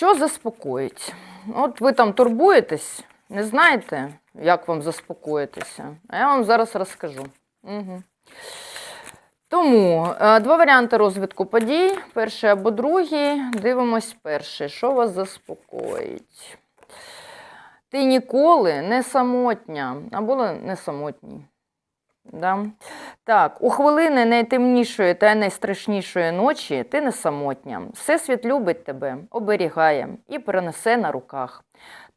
Що заспокоїть? От ви там турбуєтесь, не знаєте, як вам заспокоїтися? А я вам зараз розкажу. Угу. Тому е, два варіанти розвитку подій: перший або другий. Дивимось перший. Що вас заспокоїть? Ти ніколи не самотня, або не самотній. Да? Так, у хвилини найтемнішої та найстрашнішої ночі ти не самотня. Всесвіт любить тебе, оберігає і перенесе на руках.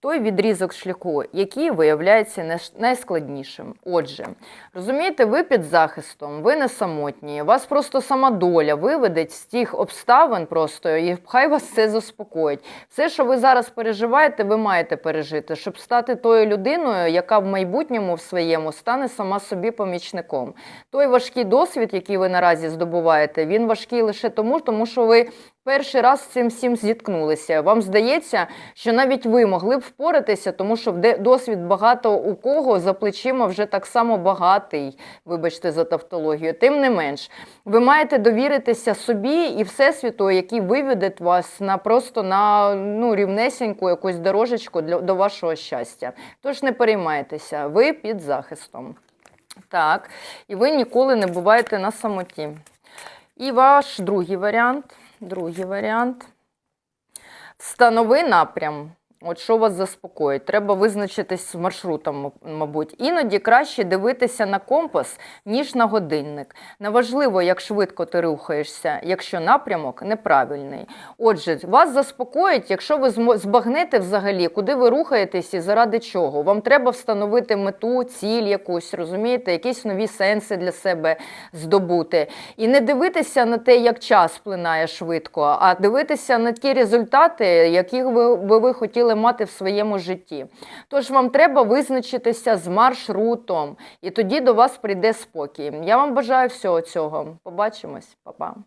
Той відрізок шляху, який виявляється найскладнішим. Отже, розумієте, ви під захистом, ви не самотні, вас просто сама доля виведе з тих обставин просто, і хай вас це заспокоїть. Все, що ви зараз переживаєте, ви маєте пережити, щоб стати тою людиною, яка в майбутньому в своєму стане сама собі помічником. Той важкий досвід, який ви наразі здобуваєте, він важкий лише тому, тому що ви перший раз з цим всім зіткнулися. Вам здається, що навіть ви могли б впоратися, тому що досвід багато у кого за плечима вже так само багатий, вибачте за тавтологію. Тим не менш, ви маєте довіритися собі і всесвіту, який виведе вас на просто на ну, рівнесеньку якусь дорожечку для, до вашого щастя. Тож не переймайтеся, ви під захистом. Так, і ви ніколи не буваєте на самоті. І ваш другий варіант. Другий варіант. Встанови напрям. От що вас заспокоїть? Треба визначитись з маршрутом, мабуть. Іноді краще дивитися на компас, ніж на годинник. Неважливо, як швидко ти рухаєшся, якщо напрямок неправильний. Отже, вас заспокоїть, якщо ви збагнете взагалі, куди ви рухаєтесь і заради чого. Вам треба встановити мету, ціль якусь, розумієте, якісь нові сенси для себе здобути. І не дивитися на те, як час плинає швидко, а дивитися на ті результати, які ви, ви хотіли мати в своєму житті. Тож вам треба визначитися з маршрутом, і тоді до вас прийде спокій. Я вам бажаю всього цього. Побачимось, Па-па.